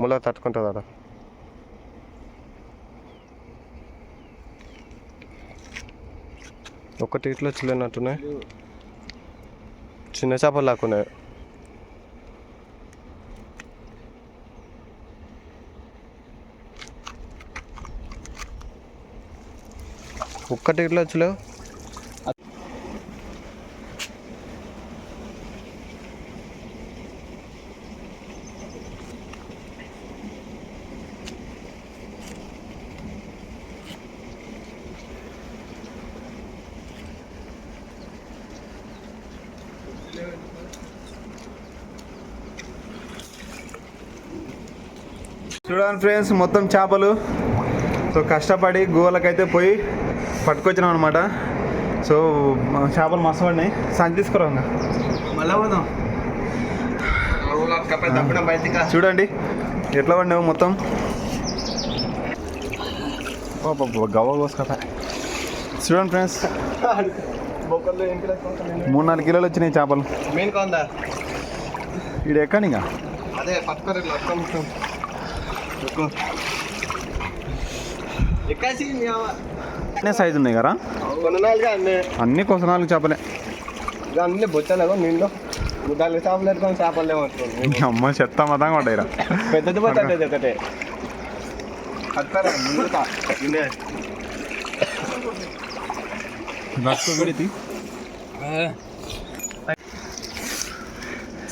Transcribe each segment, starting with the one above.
రా ముల తట్టుకుంటుంది అక్కడ ఒకటి ఇట్లా చిల్లనట్టున్నాయి. చిన్న చేపలు లాక్కున్నాయి ఒక్కటి ఇట్లా వచ్చలేవు చూడండి ఫ్రెండ్స్ మొత్తం చేపలు. సో కష్టపడి గోవలకైతే పోయి పట్టుకొచ్చినాం అనమాట సో చేపలు మస్తు పడినాయి. సంచి తీసుకురా ఇంకా. మళ్ళా పోదాం. చూడండి ఎట్లా పడినావు మొత్తం? గవ్వ కోసుకట చూడండి ఫ్రెండ్స్. మూడు నాలుగు కిలోలు వచ్చినాయి చేపలు. ఇది ఎక్కడి ఇంకా అదే పట్టుకోరు అన్నీ సైజు ఉన్నాయి కదా? అన్నీ. అన్ని కొస నాలుగు చేపలే అన్నీ బొచ్చలేవు నిండు. ముద్దాలు చేపలు ఎట్టుకొని చేపలు ఇంక అమ్మ చెత్త మతంగా ఉంటాయిరా పెద్దది పోతుంది ఒకటే.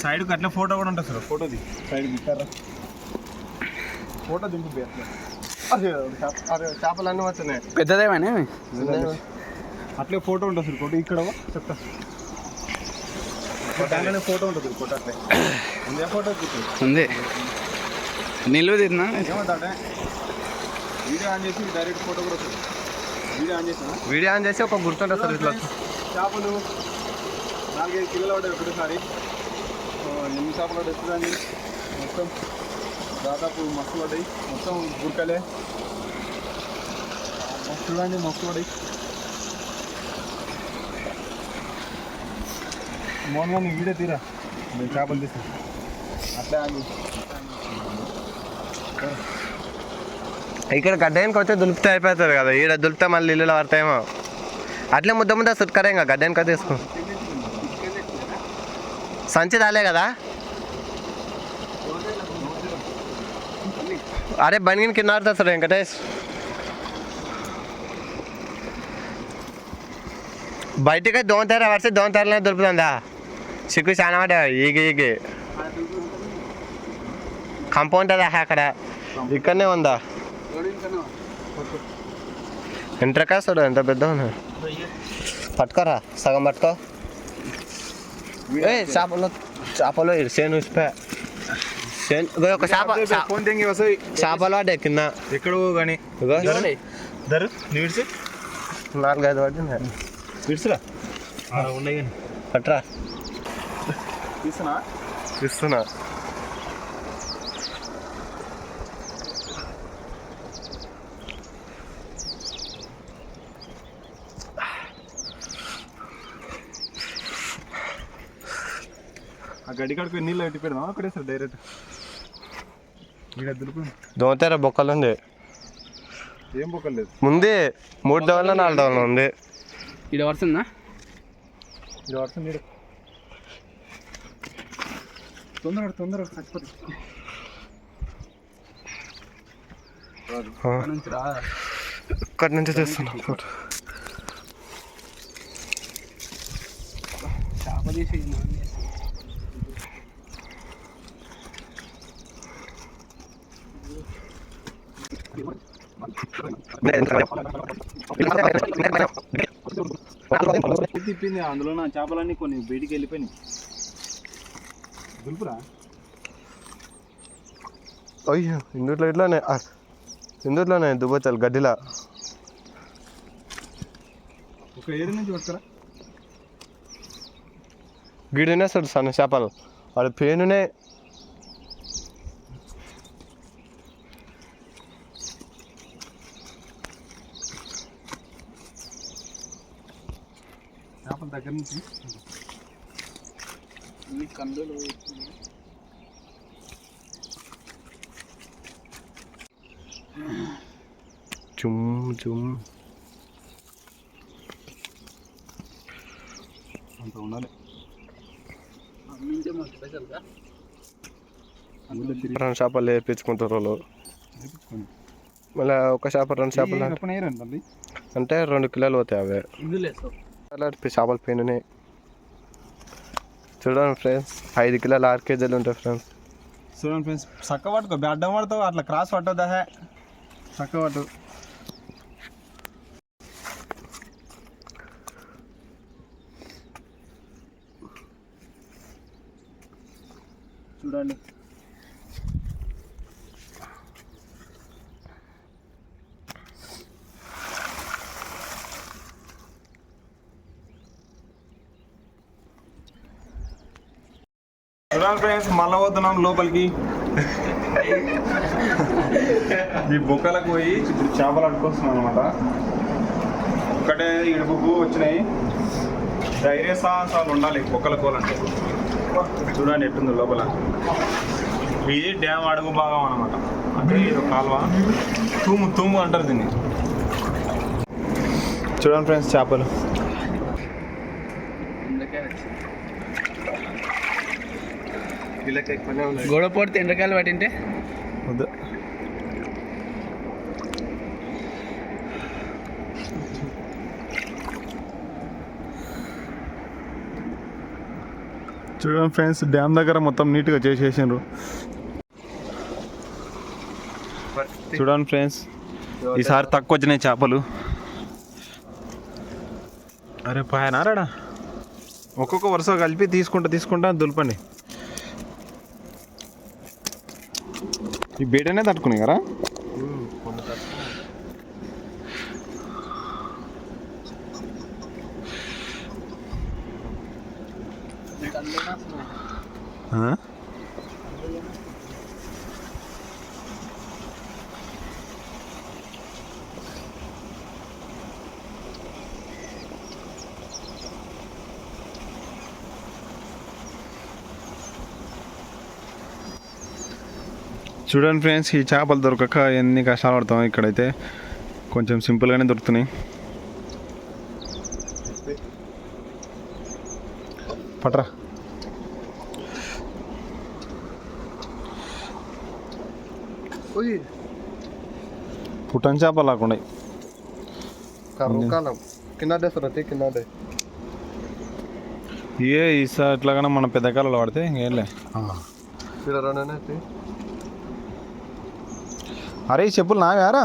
సైడ్కి అట్లా ఫోటో కూడా ఉంటుంది సార్ ఫోటో ది సైడ్ దిక్కారా ఫోటో దింపు. అదే చేప- అదే చేపలు అన్నీ వచ్చినాయి పెద్దదేమనే అట్లే ఫోటో ఉంటుంది సార్ ఫోటో ఇక్కడ చెప్తా. ఫోటో ఉంటుంది ఫోటో అట్లే. ఉందే ఫోటో ఉంది. నిలువ తిన్నా ఏమంటే వీడియో ఆన్ చేసి డైరెక్ట్ ఫోటో కూడా వస్తుంది వీడియో ఆన్ చేసిన? వీడియో ఆన్ చేసి ఒక గుర్తుంటుంది సార్ ఇట్లా. చేపలు నాలుగైదు కిలోలు ఒకటేసారి. ఎన్ని చేపలు చూడండి. మొత్తం దాదాపు మస్తు పడ్డాయి. మొత్తం గుర్కలే. మస్తు చూడండి మస్తు పడ్డాయి. మోన్ మోన్ వీడే తీరా? నేను చేపలు తీసి అట్లా ఇక్కడ గడ్డానికి వస్తే దులిపితే అయిపోతుంది కదా. ఈడ దులిపితే మళ్ళీ ఇల్లులో పడతాయేమో. అట్లే ముద్ద ముద్ద సుట్కరే ఇంకా గడ్డానికి అయితే తీసుకో. సంచి రాలే కదా? అరే కింద ఆడుతా సార్ వెంకటేష్. బయటకి దోమతార వస్తే దోమతారలో దొరుకుతుందా? సిగ్గు చాలా మాట. ఈగి ఈగి. కంపౌండ్ అదా అక్కడ. ఇక్కడనే ఉందా? ఎంట్రకాస్ చూడు ఎంత పెద్ద ఉంది పట్టుకోరా సగం పట్టుకో. చేపలు చేపలు ఇటు సేను ఇసిపే సేను ఇగో ఒక చేప ఫోన్ తెంగి వస్తాయి చేపలు పడ్డాయి కింద ఎక్కడ కానీ ధరు నీడ్స్ నాలుగైదు పట్టినాయి విడుచురా ఉన్నాయి కానీ పట్రా తీస్తున్నా ఇస్తున్నా ఆ గడ్డి కాడికి నీళ్ళు పెట్టి పెడదాం అక్కడే సార్ డైరెక్ట్ దోమతెర బొక్కలు ఉంది. ఏం బొక్కలేదు ముందే మూడు దవల నాలుగు దవల ఉంది. ఇది వస్తుందా ఇది వర్షం నీడు తొందర తొందర ఆ, నుంచి రా. ఇక్కడి నుంచి తెస్తున్నా. ఫోటో. తిప్పింది అందులో నా చేపలన్నీ కొన్ని బయటికి వెళ్ళిపోయినాయి. దులుపురా. అయ్యో ఇందులో ఇట్లానే ఆ, ఇందులోనే దుబ్బచాలి గడ్డిలా. ఒక ఏడు నుంచి పట్టుకురా. గిడి తినేస్తాడు సన్న చేపలు. వాడు పేనునే చేపల దగ్గర నుంచి కందులు చుమ్ చుమ్. అంత ఉండాలి. రెండు చేపలు వేపించుకుంటారు వాళ్ళు. మళ్ళీ ఒక చేప రెండు చేపలు అంటే రెండు కిలోలు పోతాయి అవే. అలాంటి చేపల పేనునే చూడండి ఫ్రెండ్స్ ఐదు కిలోలు ఆరు కేజీలు ఉంటాయి ఫ్రెండ్స్. చూడండి ఫ్రెండ్స్ చక్క పట్టుకో అడ్డం పడతావు అట్లా క్రాస్ పట్టవుదా హే చక్క పట్టు. చూడండి. చూడండి ఫ్రెండ్స్ మళ్ళీ పోతున్నాం లోపలికి. ఈ బొక్కలకు పోయి ఇప్పుడు చేపలు అడుకొస్తున్నాం అనమాట ఒక్కటే ఇడుపుకు వచ్చినాయి. ధైర్య సాహసాలు ఉండాలి బొక్కల కోలంటే చూడండి ఎట్టుంది లోపల. ఇది డ్యామ్ అడుగు భాగం అనమాట అంటే ఇది కాలువ. తూము తూము అంటారు దీన్ని. చూడండి ఫ్రెండ్స్ చేపలు. గొడవ పడితే ఎండకాయలు పట్టింటే? వద్దు చూడండి ఫ్రెండ్స్ డ్యామ్ దగ్గర మొత్తం నీట్గా చేసేసిండ్రు. చూడండి ఫ్రెండ్స్ ఈసారి తక్కువ వచ్చినాయి చేపలు. అరే పాయనారాడా ఒక్కొక్క వరుస కలిపి తీసుకుంటా తీసుకుంటా దులపండి. ఈ బేటనే తట్టుకున్నాయి కదా ఆ? చూడండి ఫ్రెండ్స్ ఈ చేపలు దొరకక ఎన్ని కష్టాలు పడతాం ఇక్కడైతే. కొంచెం సింపుల్గానే దొరుకుతున్నాయి. పట్రా. పుట్టని చేపలు లాకుండా ఏ ఈసా ఇట్లాగానే మన పెద్ద కాలంలో పడితే ఇంకేంలే అరే చెప్పులు నావారా?